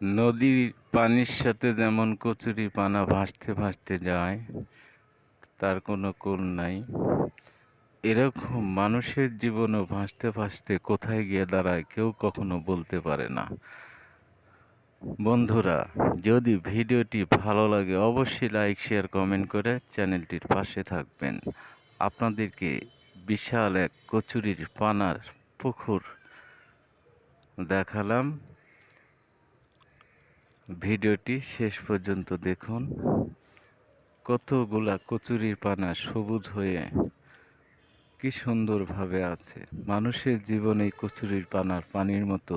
নদীর পানির সাথে যেমন কচুরি পানা ভাসতে ভাসতে যায়, তার কোনো কুল নাই। এরকম মানুষের জীবনও ভাসতে ভাসতে কোথায় গিয়ে দাঁড়ায় কেউ কখনো বলতে পারে না। বন্ধুরা, যদি ভিডিওটি ভালো লাগে অবশ্যই লাইক, শেয়ার, কমেন্ট করে চ্যানেলটির পাশে থাকবেন। আপনাদেরকে বিশাল এক কচুরির পানার পুকুর দেখালাম। ভিডিওটি শেষ পর্যন্ত দেখুন। কতগুলা কচুরির পানা সবুজ হয়ে কি সুন্দরভাবে আছে। মানুষের জীবনে কচুরির পানার পানির মতো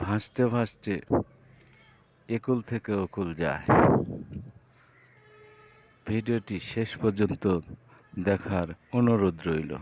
ভাসতে ভাসতে একুল থেকে অকুল যায়। ভিডিওটি শেষ পর্যন্ত দেখার অনুরোধ রইল।